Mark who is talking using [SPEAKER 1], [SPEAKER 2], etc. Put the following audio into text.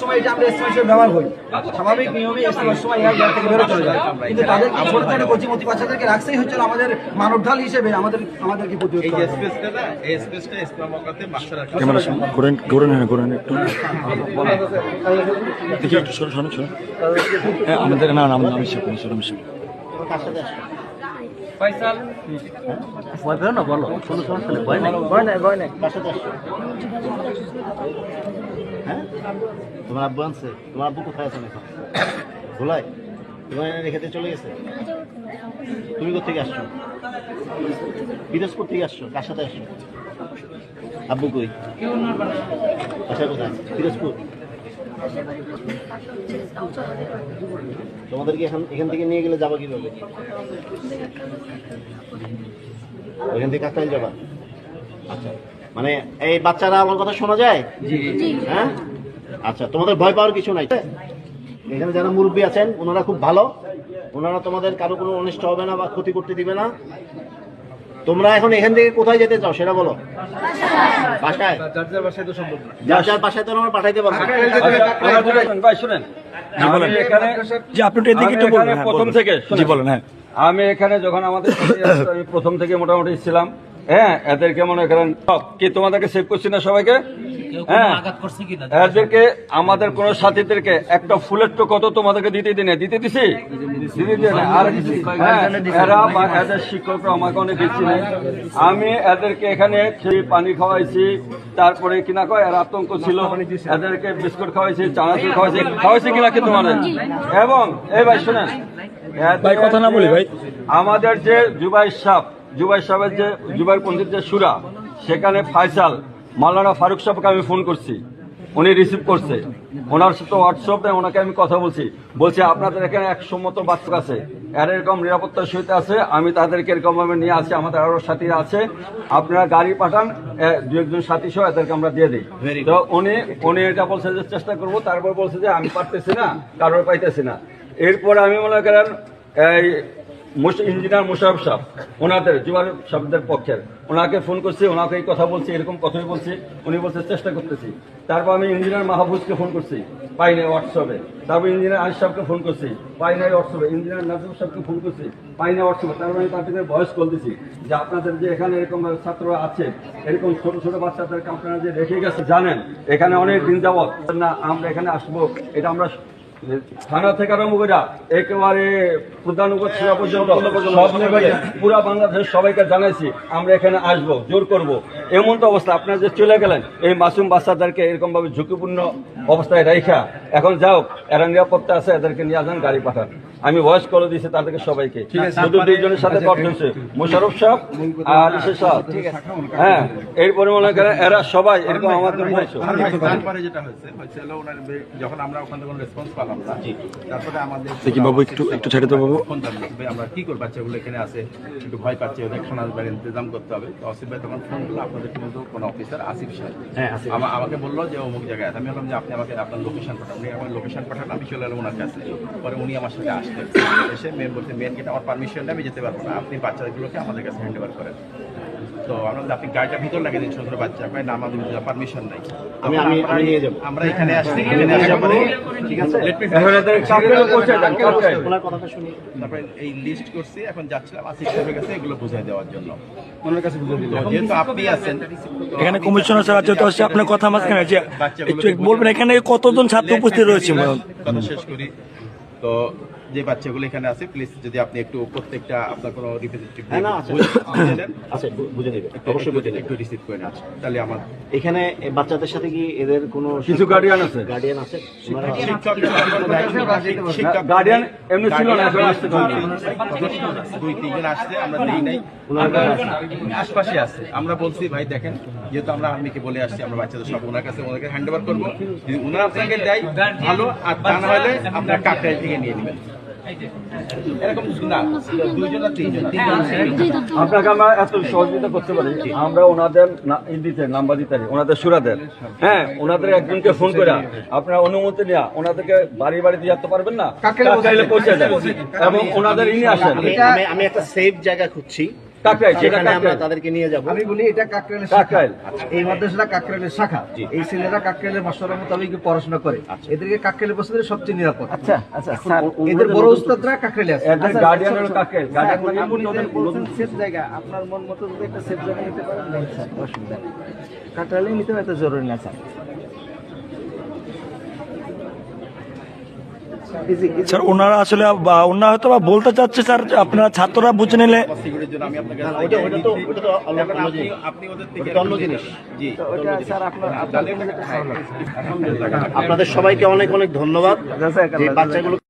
[SPEAKER 1] সময় এটা আমরা হিসেবে ব্যবহার করি স্বাভাবিক নিয়মে ইস্তেমার সময় এরা গ্যাস থেকে বেরো চলে যায়। কিন্তু তাদের ছোট ছোট কচিমতি বাচ্চাদেরকে রাখছেই হচ্ছিল আমাদের মানব ঢাল হিসেবে আমাদের আমাদেরকে প্রতিরোধ
[SPEAKER 2] এই স্পেসটা না এই স্পেসটা ইসলাম মক্কাতে
[SPEAKER 3] ক্যামেরা ঘোরেন ঘোরেন হ্যাঁ ঘোরেন একটু। দেখি একটু সরো সরো সরো হ্যাঁ আমাদের না না আমি শিখব সরো আমি শিখব।
[SPEAKER 1] ভয় পেও না বলো। কোনো সমস্যা নেই ভয় নেই ভয় নেই ভয় নেই।
[SPEAKER 4] হ্যাঁ? তোমার আব্বু আনছে। তোমার আব্বু কোথায় আছেন এখন? ভোলাই তোমার রেখে দিয়ে চলে গেছে? তুমি কোথেকে আসছো? পিরোজপুর থেকে আসছো? কার সাথে আসছো? আব্বু কই? আচ্ছা কোথায়? পিরোজপুর? তোমাদেরকে এখান এখান থেকে নিয়ে গেলে যাবা কীভাবে? ওইখান থেকে কাকতাইল যাবা? আচ্ছা। মানে এই বাচ্চারা আমার কথা শোনা যায়? হ্যাঁ? আচ্ছা তোমাদের ভয় পাওয়ার কিছু নাই। এখানে যারা মুরব্বী আছেন ওনারা খুব ভালো। ওনারা তোমাদের কারও কোনো অনিষ্ট হবে না বা ক্ষতি করতে দিবে না। তোমরা এখন এখান থেকে কোথায় যেতে চাও সেটা বলো। বাসায়?
[SPEAKER 2] যার বাসায় তো সম্ভব না
[SPEAKER 4] যার যার বাসায় তো আমরা পাঠাইতে পারব
[SPEAKER 5] ভাই শুনেন। আমি এখানে আমি যখন আমাদের আমি প্রথম থেকে মোটামুটি ছিলাম। হ্যাঁ এদেরকে মনে করেন সব কি তোমাদেরকে সেভ করছি না সবাইকে? হ্যাঁ এদেরকে আমাদের কোন সাথীদেরকে একটা ফুলের কত তোমাদেরকে দিতে দিনে দিতে দিছি? দিতে আর হ্যাঁ, এরা বা এদের শিক্ষকরা আমাকে অনেক দিচ্ছি আমি এদেরকে এখানে পানি খাওয়াইছি তারপরে কিনা কয় এর আতঙ্ক ছিল। এদেরকে বিস্কুট খাওয়াইছি চানাচুর খাওয়াইছি। খাওয়াইছি কিনা কিন্তু মানে এবং এই ভাই শুনেন।
[SPEAKER 3] ভাই, কথা না বলি, ভাই।
[SPEAKER 5] আমাদের যে জুবাই সাহ জুবাই সাহেবের যে জুবাই পন্থীর যে সুরা সেখানে ফাইসাল মাওলানা ফারুক সাহেবকে আমি ফোন করছি। উনি রিসিভ করছে। ওনার সাথে হোয়াটসঅ্যাপে ওনাকে আমি কথা বলছি। বলছি আপনাদের এখানে একশো মতো বাচ্চা আছে। এর এরকম নিরাপত্তার সহিত আছে। আমি তাদেরকে এরকম ভাবে নিয়ে আসি আমাদের আরও সাথীরা আছে। আপনারা গাড়ি পাঠান। দু একজন সাথী সহ এদেরকে আমরা দিয়ে দিই। তো উনি উনি এটা বলছে যে চেষ্টা করব। তারপর বলছে যে আমি পারতেছি না। কারোর পাইতেছি না। এরপর আমি মনে করেন এই ইঞ্জিনিয়ার মুশারফ সাহেব ওনাদের জুয়ার সাহেবদের পক্ষের। ওনাকে ফোন করছি, ওনাকে এই কথা বলছি, এরকম কথাই বলছি, উনি বলছে, চেষ্টা করতেছি। তারপর আমি ইঞ্জিনিয়ার মাহফুজকে ফোন করছি পাই নাই হোয়াটসঅ্যাপে। তারপর ইঞ্জিনিয়ার আরিফ সাহেবকে ফোন করছি পাই নাই হোয়াটসঅ্যাপে। ইঞ্জিনিয়ার নাজিম সাহেবকে ফোন করছি পাই নাই হোয়াটসঅ্যাপে। তারপর আমি তার থেকে ভয়েস কল দিছি, যে আপনাদের যে এখানে এরকম ছাত্ররা আছে, এরকম ছোট ছোট বাচ্চাদেরকে আপনারা যে রেখে গেছে, জানেন, এখানে অনেক দিন যাবত না, আমরা এখানে আসব, এটা আমরা থানা থেকে আরম্ভ করে একেবারে প্রধান উপজেলা পর্যন্ত সব পুরা বাংলাদেশ সবাইকে জানাইছি আমরা এখানে আসব জোর করব। এমন তো অবস্থা আপনারা যে চলে গেলেন এই মাসুম বাচ্চাদেরকে এরকম ভাবে ঝুঁকিপূর্ণ অবস্থায় রাইখা এখন যাও এরা নিরাপত্তা আছে এদেরকে নিয়ে আসেন গাড়ি পাঠান। আমি ভয়েস করে দিয়েছি তাদেরকে সবাইকে। শুধু দুইজনের সাথে হয়েছে মোশারফ সাহেব আর ইসে হ্যাঁ এরপরে মনে করেন এরা সবাই এরকম আমাদের
[SPEAKER 2] যখন আমরা ওখান থেকে রেসপন্স না। তারপরে আমাদের
[SPEAKER 3] দেখি বাবু একটু একটু ছেড়ে তো বাবু।
[SPEAKER 2] আমরা কি করব? বাচ্চাগুলো এখানে আছে একটু ভয় পাচ্ছে ওদের শোনার বাইরে ইন্তজাম করতে হবে। তো আসিফ ভাই তখন ফোন করল আপনাদের কিন্তু কোনো অফিসার আসিফ সাহেব।
[SPEAKER 4] হ্যাঁ
[SPEAKER 2] আমা- আমাকে বলল যে অমুক জায়গায় আছে। আমি বললাম যে আপনি আমাকে আপনার লোকেশন পাঠান। উনি আমার লোকেশন পাঠান আমি চলে এলাম ওনার কাছে। পরে উনি আমার সাথে আসলেন। এসে মেন বলতে মেন গেটে আমার পারমিশন আমি যেতে পারব না। আপনি বাচ্চাগুলোকে আমাদের কাছে হ্যান্ড ওভার করেন। তো আমরা আপনি গাড়িটা ভিতর লাগিয়ে দিন ছোট বাচ্চা কয় না আমাদের পারমিশন নাই।
[SPEAKER 4] আমি- আমি- আমি নিয়ে যাব।
[SPEAKER 2] আমরা এখানে আসছি এখানে আসার পরে ঠিক আছে?
[SPEAKER 5] দেন
[SPEAKER 4] ওনার কথাটা শুনি।
[SPEAKER 2] তারপরে এই লিস্ট করছি এখন যাচ্ছিলাম আসিফ সাহেবের কাছে এগুলো বুঝাই দেওয়ার জন্য। ওনার কাছে বুঝিয়ে যেহেতু আপনি আছেন
[SPEAKER 3] এখানে কমিশনার স্যার যেহেতু আসছে আপনার কথা মাঝখানে যে একটু বলবেন এখানে কতজন ছাত্র উপস্থিত রয়েছে
[SPEAKER 2] কথা শেষ করি। তো যে বাচ্চাগুলো এখানে আছে প্লিজ যদি আপনি একটু প্রত্যেকটা আপনার কোনো রিপ্রেজেন্টেটিভ
[SPEAKER 4] হ্যাঁ, না, আছে।
[SPEAKER 2] বুঝে
[SPEAKER 4] নেবে অবশ্যই বুঝে নেবে।
[SPEAKER 2] একটু রিসিভ করে নেন তাহলে আমার
[SPEAKER 4] এখানে বাচ্চাদের সাথে কি এদের কোনো
[SPEAKER 5] কিছু guardian আছে?
[SPEAKER 4] গার্ডিয়ান আছে?
[SPEAKER 5] গার্ডিয়ান এমনি ছিল না আসতে
[SPEAKER 2] দুই তিনজন আসছে আমরা দেই নাই। আশপাশে আছে। আমরা বলছি ভাই দেখেন যেহেতু আমরা আর্মিকে বলে আসছি আমরা বাচ্চাদের সব ওনার কাছে ওনাকে হ্যান্ড ওভার করব। যদি ওনারা আপনাকে দেয় ভালো। আর তা না হলে আপনার কাকরাইল থেকে নিয়ে নেবেন। আর তিনজন।
[SPEAKER 5] আপনাকে আমরা এত সহযোগিতা করতে পারি আমরা ওনাদের না- ই দিতে নাম্বার দিতে পারি ওনাদের সুরাদের। হ্যাঁ ওনাদের একজনকে ফোন করে আপনার অনুমতি নেওয়া ওনাদেরকে বাড়ি বাড়িতে যেতে পারবেন না পৌঁছে যাবেন এবং ওনাদের ইনি আসেন।
[SPEAKER 4] আমি আমি- আমি একটা সেফ জায়গা খুঁজছি।
[SPEAKER 5] কাকরাইল,
[SPEAKER 4] সেখানে আমরা তাদেরকে নিয়ে যাব।
[SPEAKER 1] আমি বলি এটা কাকরাইলের
[SPEAKER 5] কাকরাইল।
[SPEAKER 1] এই মাদ্রাসাটা কাকরাইলের শাখা। এই ছেলেরা কাকরাইলের মশলা মোতাবেক পড়াশোনা করে। এদেরকে কাকরাইলের বছরের সবচেয়ে নিরাপদ।
[SPEAKER 6] আচ্ছা আচ্ছা
[SPEAKER 1] এদের বড় উস্তাদরা কাকরাইলে আছে।
[SPEAKER 5] এদের গার্ডিয়ান হলো কাকরাইল। গার্ডিয়ান
[SPEAKER 6] স্যার, আপনি যে বলছেন সেফ জায়গা। আপনার মন মতো একটা সেফ জায়গা নিতে পারেন অসুবিধা নেই। কাটালে নিতে হবে এত জরুরি না স্যার।
[SPEAKER 3] স্যার ওনারা আসলে বা ওনারা হয়তো বা বলতে চাচ্ছে স্যার আপনারা ছাত্ররা বুঝে নিলে
[SPEAKER 4] আপনাদের সবাইকে অনেক অনেক ধন্যবাদ। বাচ্চাগুলো